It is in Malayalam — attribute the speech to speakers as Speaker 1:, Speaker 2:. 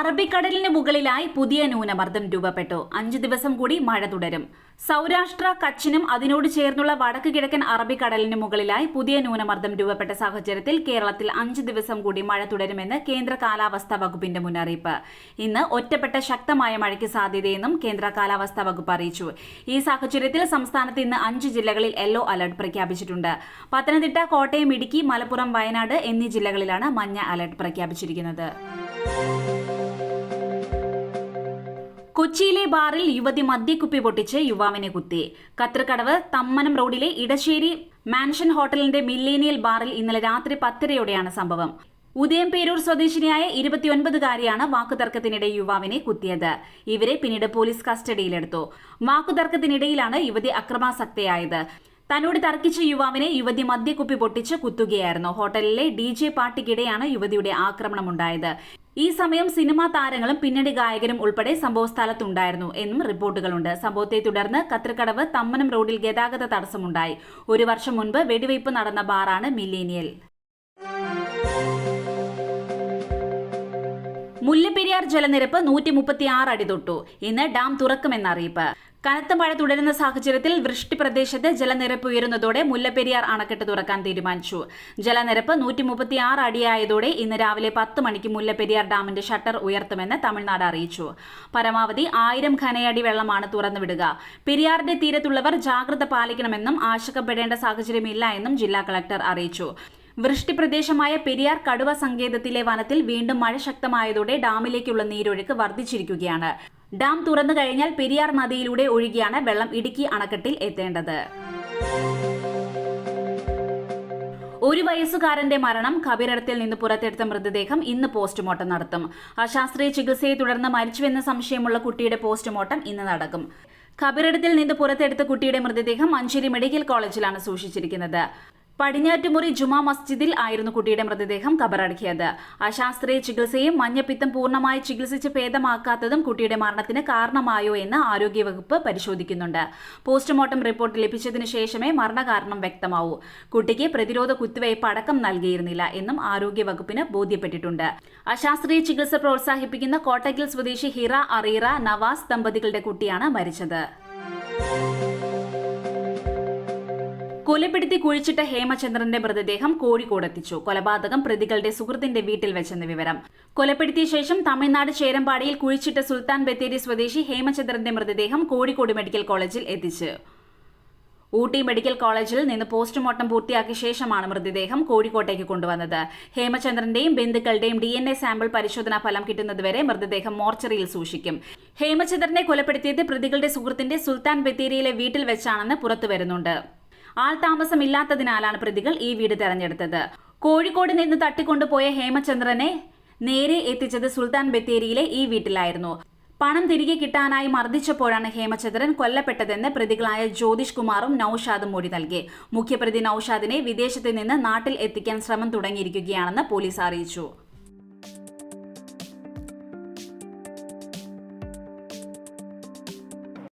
Speaker 1: അറബിക്കടലിന് മുകളിലായി പുതിയ ന്യൂനമർദ്ദം രൂപപ്പെട്ടു അഞ്ചു ദിവസം കൂടി മഴ തുടരും സൗരാഷ്ട്ര കച്ചിനും അതിനോട് ചേർന്നുള്ള വടക്ക് കിഴക്കൻ അറബിക്കടലിന് മുകളിലായി പുതിയ ന്യൂനമർദ്ദം രൂപപ്പെട്ട സാഹചര്യത്തിൽ കേരളത്തിൽ അഞ്ച് ദിവസം കൂടി മഴ തുടരുമെന്ന് കേന്ദ്ര കാലാവസ്ഥാ വകുപ്പിന്റെ മുന്നറിയിപ്പ് ഇന്ന് ഒറ്റപ്പെട്ട ശക്തമായ മഴയ്ക്ക് സാധ്യതയെന്നും കേന്ദ്ര കാലാവസ്ഥാ വകുപ്പ് അറിയിച്ചു ഈ സാഹചര്യത്തിൽ സംസ്ഥാനത്ത് ഇന്ന് അഞ്ച് ജില്ലകളിൽ യെല്ലോ അലർട്ട് പ്രഖ്യാപിച്ചിട്ടുണ്ട് പത്തനംതിട്ട കോട്ടയം ഇടുക്കി മലപ്പുറം വയനാട് എന്നീ ജില്ലകളിലാണ് മഞ്ഞ അലർട്ട് പ്രഖ്യാപിച്ചിരിക്കുന്നത്
Speaker 2: കൊച്ചിയിലെ ബാറിൽ യുവതി മദ്യക്കുപ്പി പൊട്ടിച്ച് യുവാവിനെ കുത്തി കത്രക്കടവ് തമ്മനം റോഡിലെ ഇടശ്ശേരി മാൻഷൻ ഹോട്ടലിന്റെ മില്ലേനിയൽ ബാറിൽ ഇന്നലെ രാത്രി പത്തരയോടെയാണ് സംഭവം ഉദയംപേരൂർ സ്വദേശിനിയായ ഇരുപത്തിയൊൻപതുകാരിയാണ് വാക്കുതർക്കത്തിനിടെ യുവാവിനെ കുത്തിയത് ഇവരെ പിന്നീട് പോലീസ് കസ്റ്റഡിയിലെടുത്തു വാക്കുതർക്കത്തിനിടയിലാണ് യുവതി അക്രമാസക്തയായത് തന്നോട് തർക്കിച്ച യുവാവിനെ യുവതി മദ്യക്കുപ്പി പൊട്ടിച്ച് കുത്തുകയായിരുന്നു ഹോട്ടലിലെ ഡി ജെ പാർട്ടിക്കിടെയാണ് യുവതിയുടെ ആക്രമണമുണ്ടായത് ഈ സമയം സിനിമാ താരങ്ങളും പിന്നണി ഗായകരും ഉൾപ്പെടെ സംഭവസ്ഥലത്തുണ്ടായിരുന്നു എന്നും റിപ്പോർട്ടുകളുണ്ട് സംഭവത്തെ തുടർന്ന് കത്രിക്കടവ് തമ്മനം റോഡിൽ ഗതാഗത തടസ്സമുണ്ടായി ഒരു വർഷം മുൻപ് വെടിവയ്പ് നടന്ന ബാറാണ് മില്ലേനിയൽ
Speaker 3: മുല്ലപ്പെരിയാർ ജലനിരപ്പ് നൂറ്റി മുപ്പത്തി ആറ് അടി തൊട്ടു ഇന്ന് ഡാം തുറക്കുമെന്ന അറിയിപ്പ് കനത്ത മഴ തുടരുന്ന സാഹചര്യത്തിൽ വൃഷ്ടി പ്രദേശത്ത് ജലനിരപ്പ് ഉയരുന്നതോടെ മുല്ലപ്പെരിയാർ അണക്കെട്ട് തുറക്കാൻ തീരുമാനിച്ചു ജലനിരപ്പ് നൂറ്റി മുപ്പത്തി ആറ് അടിയായതോടെ ഇന്ന് രാവിലെ പത്ത് മണിക്ക് മുല്ലപ്പെരിയാർ ഡാമിന്റെ ഷട്ടർ ഉയർത്തുമെന്ന് തമിഴ്നാട് അറിയിച്ചു പരമാവധി ആയിരം ഘനയടി വെള്ളമാണ് തുറന്നുവിടുക പെരിയാറിന്റെ തീരത്തുള്ളവർ ജാഗ്രത പാലിക്കണമെന്നും ആശങ്കപ്പെടേണ്ട സാഹചര്യമില്ല എന്നും ജില്ലാ കളക്ടർ അറിയിച്ചു വൃഷ്ടി പ്രദേശമായ പെരിയാർ കടുവ സങ്കേതത്തിലെ വനത്തിൽ വീണ്ടും മഴ ശക്തമായതോടെ ഡാമിലേക്കുള്ള നീരൊഴുക്ക് വർദ്ധിച്ചിരിക്കുകയാണ് ഡാം തുറന്നു കഴിഞ്ഞാൽ പെരിയാർ നദിയിലൂടെ ഒഴുകിയാണ് വെള്ളം ഇടുക്കി അണക്കെട്ടിൽ എത്തേണ്ടത്
Speaker 4: ഒരു വയസ്സുകാരന്റെ മരണം കബീരടത്തിൽ നിന്ന് പുറത്തെടുത്ത മൃതദേഹം ഇന്ന് പോസ്റ്റ്മോർട്ടം നടത്തും അശാസ്ത്രീയ ചികിത്സയെ തുടർന്ന് മരിച്ചുവെന്ന സംശയമുള്ള കുട്ടിയുടെ പോസ്റ്റ്മോർട്ടം ഇന്ന് നടക്കും കബീരടത്തിൽ നിന്ന് പുറത്തെടുത്ത കുട്ടിയുടെ മൃതദേഹം മഞ്ചേരി മെഡിക്കൽ കോളേജിലാണ് സൂക്ഷിച്ചിരിക്കുന്നത് പടിഞ്ഞാറ്റുമുറി ജുമാ മസ്ജിദിൽ ആയിരുന്നു കുട്ടിയുടെ മൃതദേഹം കബറടക്കിയത് അശാസ്ത്രീയ ചികിത്സയും മഞ്ഞപ്പിത്തം പൂർണ്ണമായി ചികിത്സിച്ച് ഭേദമാക്കാത്തതും കുട്ടിയുടെ മരണത്തിന് കാരണമായോ എന്ന് ആരോഗ്യവകുപ്പ് പരിശോധിക്കുന്നുണ്ട് പോസ്റ്റ്മോർട്ടം റിപ്പോർട്ട് ലഭിച്ചതിനു ശേഷമേ മരണകാരണം വ്യക്തമാവൂ കുട്ടിക്ക് പ്രതിരോധ കുത്തിവയ്പ് അടക്കം നൽകിയിരുന്നില്ല എന്നും ആരോഗ്യവകുപ്പിന് ബോധ്യപ്പെട്ടിട്ടുണ്ട് അശാസ്ത്രീയ ചികിത്സ പ്രോത്സാഹിപ്പിക്കുന്ന കോട്ടക്കിൽ സ്വദേശി ഹിറ അറീറ നവാസ് ദമ്പതികളുടെ കുട്ടിയാണ് മരിച്ചത്
Speaker 5: കൊലപ്പെടുത്തി കുഴിച്ചിട്ട ഹേമചന്ദ്രന്റെ മൃതദേഹം കോഴിക്കോട് എത്തിച്ചു കൊലപാതകം പ്രതികളുടെ സുഹൃത്തിന്റെ വീട്ടിൽ വെച്ചെന്ന് വിവരം കൊലപ്പെടുത്തിയ ശേഷം തമിഴ്നാട് ചേരമ്പാടിയിൽ കുഴിച്ചിട്ട സുൽത്താൻ ബത്തേരി സ്വദേശി ഹേമചന്ദ്രന്റെ മൃതദേഹം കോഴിക്കോട് മെഡിക്കൽ കോളേജിൽ എത്തിച്ചു ഊട്ടി മെഡിക്കൽ കോളേജിൽ നിന്ന് പോസ്റ്റ്മോർട്ടം പൂർത്തിയാക്കിയ ശേഷമാണ് മൃതദേഹം കോഴിക്കോട്ടേക്ക് കൊണ്ടുവന്നത് ഹേമചന്ദ്രന്റെയും ബന്ധുക്കളുടെയും ഡി എൻ എ സാമ്പിൾ പരിശോധനാ ഫലം കിട്ടുന്നതുവരെ മൃതദേഹം മോർച്ചറിയിൽ സൂക്ഷിക്കും ഹേമചന്ദ്രനെ കൊലപ്പെടുത്തിയത് പ്രതികളുടെ സുഹൃത്തിന്റെ സുൽത്താൻ ബത്തേരിയിലെ വീട്ടിൽ വെച്ചാണെന്ന് പുറത്തുവരുന്നുണ്ട് ആൾ പ്രതികൾ ഈ വീട് തെരഞ്ഞെടുത്തത് കോഴിക്കോട് നിന്ന് തട്ടിക്കൊണ്ടുപോയ ഹേമചന്ദ്രനെ നേരെ എത്തിച്ചത് സുൽത്താൻ ബത്തേരിയിലെ ഈ വീട്ടിലായിരുന്നു പണം തിരികെ കിട്ടാനായി മർദ്ദിച്ചപ്പോഴാണ് ഹേമചന്ദ്രൻ കൊല്ലപ്പെട്ടതെന്ന് പ്രതികളായ ജ്യോതിഷ് കുമാറും നൌഷാദും മൊഴി നൽകി മുഖ്യപ്രതി നൌഷാദിനെ വിദേശത്ത് നിന്ന് നാട്ടിൽ എത്തിക്കാൻ ശ്രമം തുടങ്ങിയിരിക്കുകയാണെന്ന് പോലീസ് അറിയിച്ചു